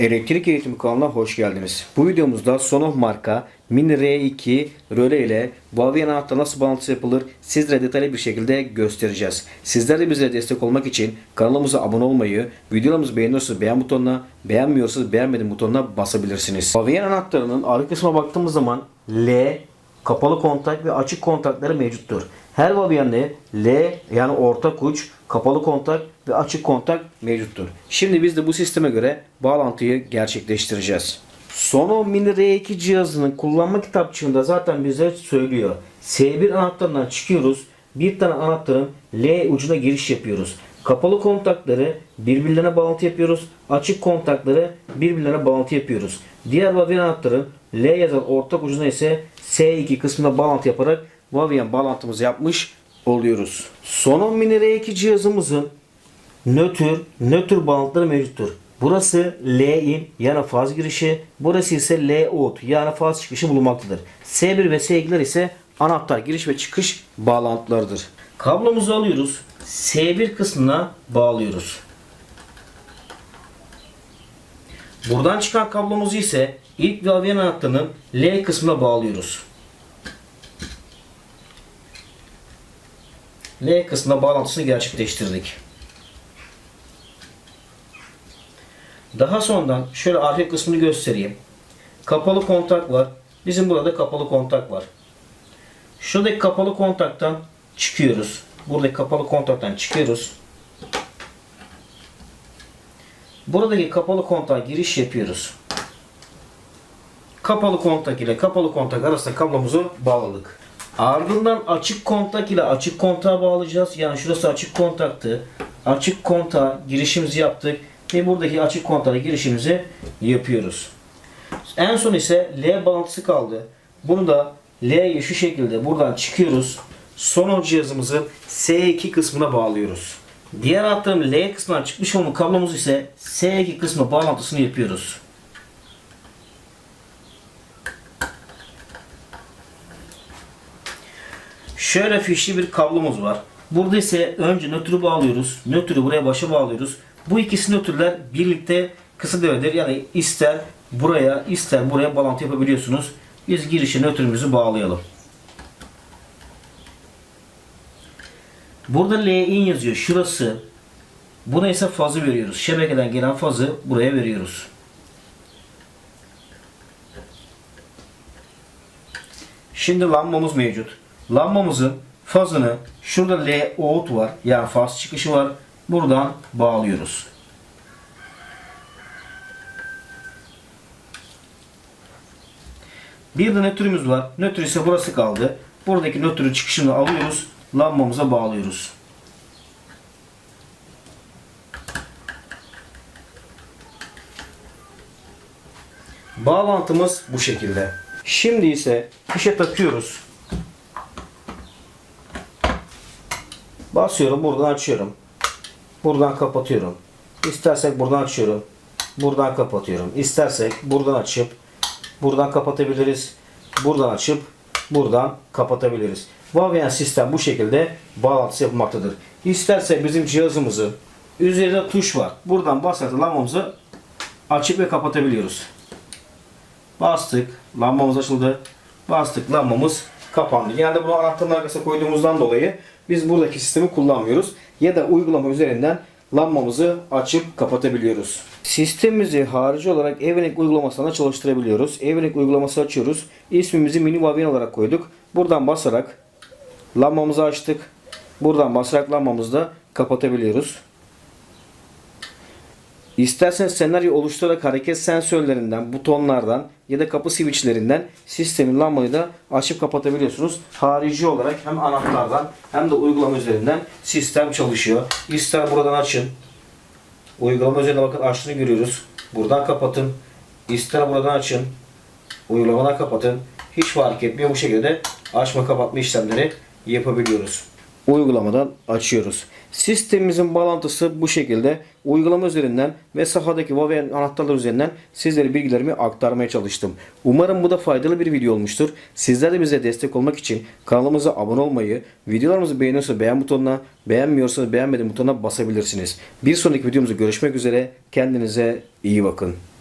Elektrik Eğitimi kanalına hoş geldiniz. Bu videomuzda Sonoff marka Mini R2 röle ile Huawei anahtar nasıl bağlantısı yapılır sizlere detaylı bir şekilde göstereceğiz. Sizler de bize destek olmak için kanalımıza abone olmayı, videolarımızı beğeniyorsanız beğen butonuna, beğenmiyorsanız beğenmedim butonuna basabilirsiniz. Huawei anahtarının arka kısmına baktığımız zaman L, kapalı kontak ve açık kontakları mevcuttur. Her Huawei'de L yani ortak uç, kapalı kontak ve açık kontak mevcuttur. Şimdi biz de bu sisteme göre bağlantıyı gerçekleştireceğiz. Sono Mini R2 cihazının kullanma kitapçığında zaten bize söylüyor. S1 anahtarından çıkıyoruz. Bir tane anahtarın L ucuna giriş yapıyoruz. Kapalı kontakları birbirlerine bağlantı yapıyoruz. Açık kontakları birbirlerine bağlantı yapıyoruz. Diğer Huawei anahtarın L yazan ortak ucuna ise S2 kısmına bağlantı yaparak Huawei bağlantımızı yapmış oluyoruz. Sono Mini R2 cihazımızın nötr, nötr bağlantıları mevcuttur. Burası L-in yani faz girişi, burası ise L-out yani faz çıkışı bulunmaktadır. S1 ve S2'ler ise anahtar giriş ve çıkış bağlantılarıdır. Kablomuzu alıyoruz. S1 kısmına bağlıyoruz. Buradan çıkan kablomuzu ise ilk Huawei anahtarının L kısmına bağlıyoruz. L kısmına bağlantısını gerçekleştirdik. Daha sonradan şöyle arka kısmını göstereyim. Kapalı kontak var. Bizim burada kapalı kontak var. Şuradaki kapalı kontaktan çıkıyoruz. Buradaki kapalı kontaktan çıkıyoruz. Buradaki kapalı kontağa giriş yapıyoruz. Kapalı kontak ile kapalı kontak arasında kablomuzu bağladık. Ardından açık kontak ile açık kontağa bağlayacağız. Yani şurası açık kontaktı. Açık kontağa girişimizi yaptık ve buradaki açık kontağa girişimizi yapıyoruz. En son ise L bağlantısı kaldı. Bunu da L'ye şu şekilde buradan çıkıyoruz. Son cihazımızı S2 kısmına bağlıyoruz. Diğer anahtarın L kısmından çıkmış olan kablomuzu ise S2 kısmına bağlantısını yapıyoruz. Şöyle fişli bir kablomuz var. Burada ise önce nötrü bağlıyoruz. Nötrü buraya başa bağlıyoruz. Bu ikisi nötrler birlikte kısa devredir. Yani ister buraya ister buraya bağlantı yapabiliyorsunuz. Biz girişe nötrümüzü bağlayalım. Burada L-in yazıyor. Şurası. Buna ise fazı veriyoruz. Şebekeden gelen fazı buraya veriyoruz. Şimdi lambamız mevcut. Lambamızın fazını şurada L out var. Yani faz çıkışı var. Buradan bağlıyoruz. Bir de nötrümüz var. Nötr ise burası kaldı. Buradaki nötrün çıkışını alıyoruz. Lambamıza bağlıyoruz. Bağlantımız bu şekilde. Şimdi ise fişe takıyoruz. Basıyorum buradan açıyorum. Buradan kapatıyorum. İstersek buradan açıyorum. Buradan kapatıyorum. İstersek buradan açıp buradan kapatabiliriz. Buradan açıp buradan kapatabiliriz. Huawei sistem bu şekilde bağlantısı yapılmaktadır. İstersek bizim cihazımızı üzerinde tuş var. Buradan basarak lambamızı açıp ve kapatabiliyoruz. Bastık. Lambamız açıldı. Bastık. Lambamız kapandı. Genelde bunu anahtarın arkasına koyduğumuzdan dolayı biz buradaki sistemi kullanmıyoruz. Ya da uygulama üzerinden lambamızı açıp kapatabiliyoruz. Sistemimizi harici olarak Evelink uygulamasına çalıştırabiliyoruz. Evelink uygulaması açıyoruz. İsmimizi mini Huawei olarak koyduk. Buradan basarak lambamızı açtık. Buradan basarak lambamızı da kapatabiliyoruz. İsterseniz senaryo oluşturarak hareket sensörlerinden, butonlardan ya da kapı switchlerinden sistemin lambayı da açıp kapatabiliyorsunuz. Harici olarak hem anahtardan hem de uygulama üzerinden sistem çalışıyor. İster buradan açın. Uygulama üzerinde bakın açtığını görüyoruz. Buradan kapatın. İster buradan açın. Uygulamadan kapatın. Hiç fark etmiyor. Bu şekilde açma kapatma işlemleri yapabiliyoruz uygulamadan açıyoruz. Sistemimizin bağlantısı bu şekilde. Uygulama üzerinden ve sahadaki Huawei anahtarlar üzerinden sizlere bilgilerimi aktarmaya çalıştım. Umarım bu da faydalı bir video olmuştur. Sizler de bize destek olmak için kanalımıza abone olmayı, videolarımızı beğeniyorsa beğen butonuna, beğenmiyorsanız beğenmedim butonuna basabilirsiniz. Bir sonraki videomuzda görüşmek üzere. Kendinize iyi bakın.